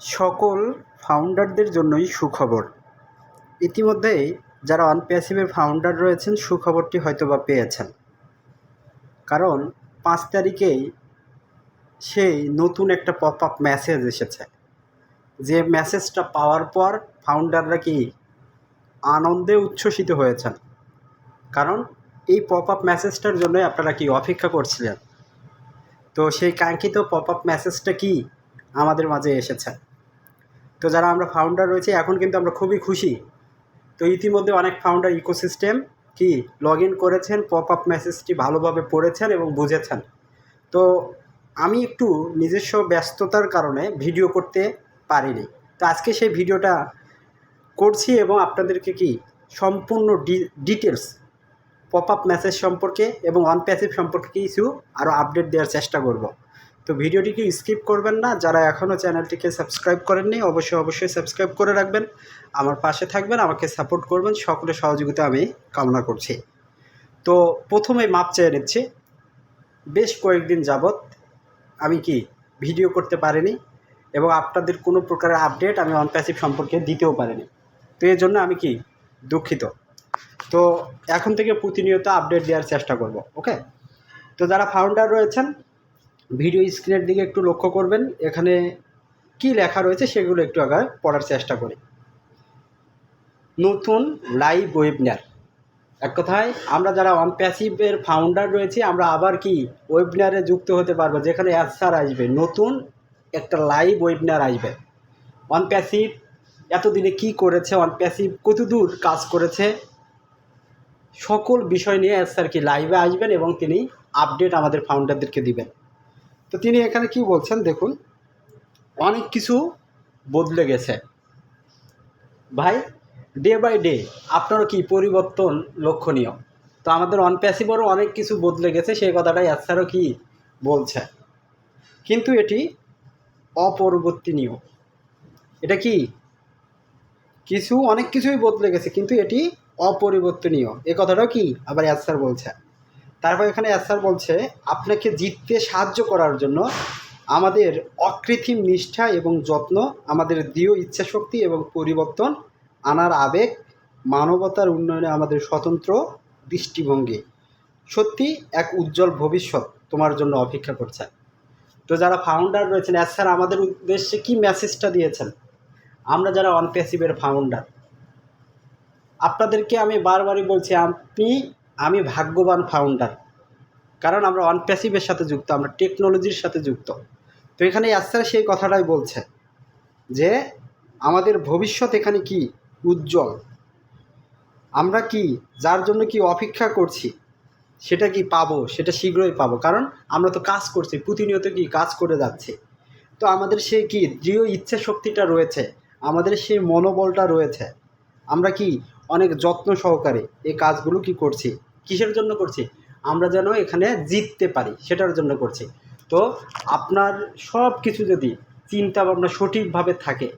সকল ফাউন্ডারদের জন্যই সুখবর। ইতিমধ্যেই যারা অনপ্যাসিভের ফাউন্ডার রয়েছেন, সুখবরটি হয়তো বা পেয়েছেন। কারণ পাঁচ তারিখেই সেই নতুন একটা পপ আপ মেসেজ এসেছে। যে মেসেজটা পাওয়ার পর ফাউন্ডাররা কি আনন্দে উচ্ছ্বসিত হয়েছেন? কারণ এই পপ আপ মেসেজটার জন্যই আপনারা কি অপেক্ষা করছিলেন? তো সেই কাঙ্ক্ষিত পপ আপ মেসেজটা কি আমাদের মাঝে এসেছে? তো যারা আমরা ফাউন্ডার রয়েছে, এখন কিন্তু আমরা খুবই খুশি। তো ইতিমধ্যে অনেক ফাউন্ডার ইকোসিস্টেম কি লগ ইন করেছেন পপ আপ মেসেজটি ভালোভাবে পড়েছেন এবং বুঝেছেন। তো আমি একটু নিজস্ব ব্যস্ততার কারণে ভিডিও করতে পারিনি। তো আজকে সেই ভিডিওটা করছি এবং আপনাদেরকে কি সম্পূর্ণ ডিটেলস পপ আপ মেসেজ সম্পর্কে এবং অনপ্যাসিভ সম্পর্কে কিছু আরও আপডেট দেওয়ার চেষ্টা করব। তো ভিডিওটিকে স্কিপ করবেন না, যারা এখনও চ্যানেলটিকে সাবস্ক্রাইব করেননি, অবশ্যই অবশ্যই সাবস্ক্রাইব করে রাখবেন। আমার পাশে থাকবেন, আমাকে সাপোর্ট করবেন, সকলের সহযোগিতা আমি কামনা করছি। তো প্রথমে মাপ চেয়ে নিচ্ছি। বেশ কয়েকদিন যাবৎ আমি কি ভিডিও করতে পারিনি এবং আপনাদের কোনো প্রকারের আপডেট আমি অনপ্যাসিভ সম্পর্কে দিতেও পারিনি। তো এর জন্য আমি কি দুঃখিত। তো এখন থেকে প্রতিনিয়ত আপডেট দেওয়ার চেষ্টা করব ওকে তো যারা ফাউন্ডার রয়েছেন ভিডিও স্ক্রিনের দিকে একটু লক্ষ্য করবেন। এখানে কি লেখা রয়েছে সেগুলো একটু আগে পড়ার চেষ্টা করি। নতুন লাইভ ওয়েবিনার এক কথায়, আমরা যারা অনপ্যাসিভের ফাউন্ডার রয়েছি, আমরা আবার কি ওয়েবিনারে যুক্ত হতে পারব? যেখানে অ্যান্সার আসবে। নতুন একটা লাইভ ওয়েবিনার আসবে। অনপ্যাসিভ এতদিনে কি করেছে অনপ্যাসিভ কতদূর কাজ করেছে? সকল বিষয় নিয়ে স্যার কি লাইভে আসবেন এবং তিনি আপডেট আমাদের ফাউন্ডারদেরকে দিবেন। তো তিনি এখানে কি বলছেন? দেখুন, অনেক কিছু বদলে গেছে। ভাই ডে বাই ডে আপনারও কি পরিবর্তন লক্ষণীয়? তো আমাদের অনপ্যাসিভরও অনেক কিছু বদলে গেছে, সেই কথাটাই স্যারও কি বলছে। কিন্তু এটি অপরিবর্তনীয়। এটা কি? কিছু, অনেক কিছুই বদলে গেছে, কিন্তু এটি অপরিবর্তনীয়। এ কথাটাও কি আবার স্যার বলছে? তারপর এখানে স্যার বলছে, আপনাকে জিততে সাহায্য করার জন্য আমাদের অকৃত্রিম নিষ্ঠা এবং যত্ন, আমাদের দৃঢ় ইচ্ছাশক্তি এবং পরিবর্তন আনার আবেগ, মানবতার উন্নয়নে আমাদের স্বতন্ত্র দৃষ্টিভঙ্গি। সত্যি এক উজ্জ্বল ভবিষ্যৎ তোমার জন্য অপেক্ষা করছে। তো যারা ফাউন্ডার রয়েছেন স্যার আমাদের উদ্দেশ্যে কি মেসেজটা দিয়েছেন? আমরা যারা অনপ্যাসিভের ফাউন্ডার আপনাদেরকে আমি বারবারই বলছি, আপনি আমি ভাগ্যবান ফাউন্ডার কারণ আমরা অনপ্যাসিভের সাথে যুক্ত, আমরা টেকনোলজির সাথে যুক্ত। তো এখানে স্যার সেই কথাটাই বলছে যে, আমাদের ভবিষ্যৎ এখানে কি? উজ্জ্বল। আমরা কি? যার জন্য কি অপেক্ষা করছি? সেটা কি পাবো? সেটা শীঘ্রই পাবো। কারণ আমরা তো কাজ করছি, প্রতিনিয়ত কি কাজ করে যাচ্ছি। তো আমাদের সেই কি? দৃঢ় ইচ্ছা শক্তিটা রয়েছে। আমাদের সেই মনোবলটা রয়েছে। আমরা কি? অনেক যত্ন সহকারে এই কাজগুলো কি করছি? কিসের জন্য করছি? আমরা যেন এখানে জিততে পারি, সেটার জন্য করছি। তো আপনার সব কিছু যদি চিন্তা ভাবনা সঠিকভাবে থাকে,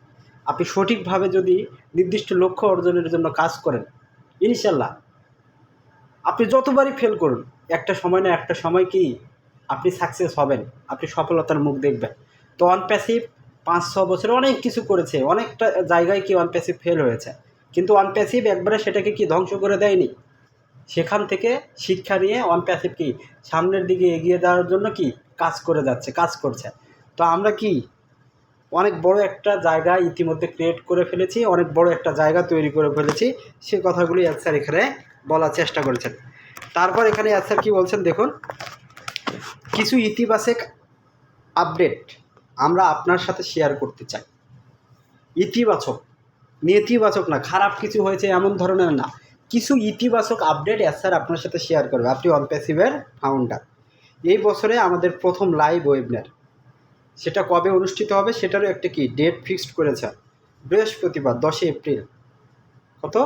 আপনি সঠিকভাবে যদি নির্দিষ্ট লক্ষ্য অর্জনের জন্য কাজ করেন, ইনশাল্লাহ। আপনি যতবারই ফেল করুন, একটা সময় না একটা সময় কি আপনি সাকসেস হবেন, আপনি সফলতার মুখ দেখবেন। তো অনপ্যাসিভ পাঁচ ছ বছরে অনেক কিছু করেছে, অনেকটা জায়গায় কি অনপ্যাসিভ ফেল হয়েছে। কিন্তু অনপ্যাসিভ একবারে সেটাকে কি ধ্বংস করে দেয়নি? সেখান থেকে শিক্ষা নিয়ে অনপ্যাসিভ কি? সামনের দিকে এগিয়ে যাওয়ার জন্য কি? কাজ করে যাচ্ছে, কাজ করছে। তো আমরা কি অনেক বড় একটা জায়গা ইতিমধ্যে ক্রিয়েট করে ফেলেছি, অনেক বড় একটা জায়গা তৈরি করে ফেলেছি। সে কথাগুলি স্যার এখানে বলার চেষ্টা করেছেন। তারপর এখানে স্যার কি বলছেন দেখুন। কিছু ইতিবাচক আপডেট আমরা আপনার সাথে শেয়ার করতে চাই। ইতিবাচক, নেতিবাচক না, খারাপ কিছু হয়েছে এমন ধরনের না। কিছু ইতিবাচক আপডেট স্যার আপনার সাথে শেয়ার করবে। আপনি অনপ্যাসিভের ফাউন্ডার এই বছরে আমাদের প্রথম লাইভ ওয়েবিনার সেটা কবে অনুষ্ঠিত হবে সেটারও একটা কি ডেট ফিক্সড করেছে। বৃহস্পতিবার, দশই এপ্রিল। কত?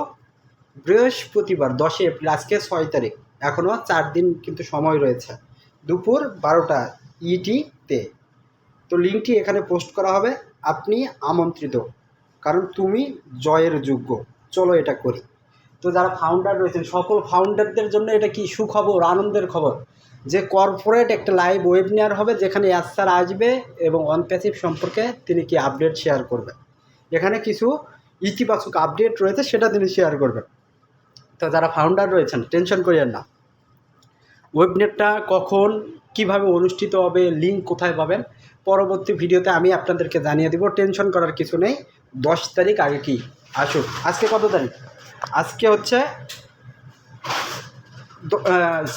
বৃহস্পতিবার, দশই এপ্রিল, আজকে ছয় তারিখ। এখনও চার দিন কিন্তু সময় রয়েছে। দুপুর বারোটা ইটিতে তো। লিঙ্কটি এখানে পোস্ট করা হবে। আপনি আমন্ত্রিত। কারণ তুমি জয়ের যোগ্য। চলো এটা করি। তো যারা ফাউন্ডার রয়েছেন, সকল ফাউন্ডারদের জন্য এটা কি সুখবর, আনন্দের খবর? যে কর্পোরেট একটা লাইভ ওয়েবিনার হবে যেখানে ইয়াস স্যার আসবে এবং অন প্যাসিভ সম্পর্কে তিনি কি আপডেট শেয়ার করবেন। এখানে কিছু ইতিবাচক আপডেট রয়েছে, সেটা তিনি শেয়ার করবেন। তো যারা ফাউন্ডার রয়েছেন টেনশন করিয়েন না। ওয়েবনেটটা কখন, কীভাবে অনুষ্ঠিত হবে লিঙ্ক কোথায় পাবেন, পরবর্তী ভিডিওতে আমি আপনাদেরকে জানিয়ে দিব। টেনশন করার কিছু নেই। দশ তারিখ আগে কি আসুক। আজকে কত তারিখ? আজকে হচ্ছে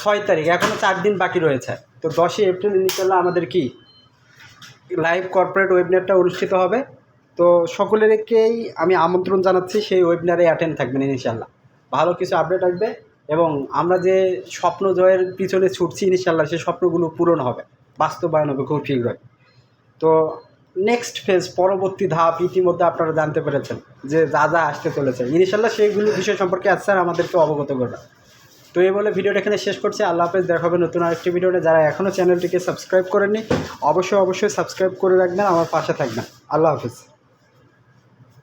ছয় তারিখ এখনও চার দিন বাকি রয়েছে। তো দশই এপ্রিল ইনশাল্লাহ আমাদের কি লাইভ কর্পোরেট ওয়েবিনারটা অনুষ্ঠিত হবে। তো সকলেরকেই আমি আমন্ত্রণ জানাচ্ছি, সেই ওয়েবিনারে অ্যাটেন্ড থাকবেন ইনশাল্লাহ ভালো কিছু আপডেট আসবে এবং আমরা যে স্বপ্ন জয়ের পিছনে ছুটছি ইনশাল্লাহ সেই স্বপ্নগুলো পূরণ হবে, বাস্তবায়ন হবে খুব শীঘ্রই। তো নেক্সট ফেজ পরবর্তী ধাপ ইতিমধ্যে আপনারা জানতে পেরেছেন যে যা যা আসতে চলেছে ইনশাল্লাহ সেইগুলো বিষয় সম্পর্কে আজ স্যার আমাদেরকে অবগত করবেন। তো এই বলে ভিডিওটা এখানে শেষ করছি। আল্লাহ হাফেজ, দেখা হবে নতুন আরেকটি ভিডিওটা যারা এখনও চ্যানেলটিকে সাবস্ক্রাইব করেননি, অবশ্যই অবশ্যই সাবস্ক্রাইব করে রাখবেন, আমার পাশে থাকবেন। আল্লাহ হাফেজ।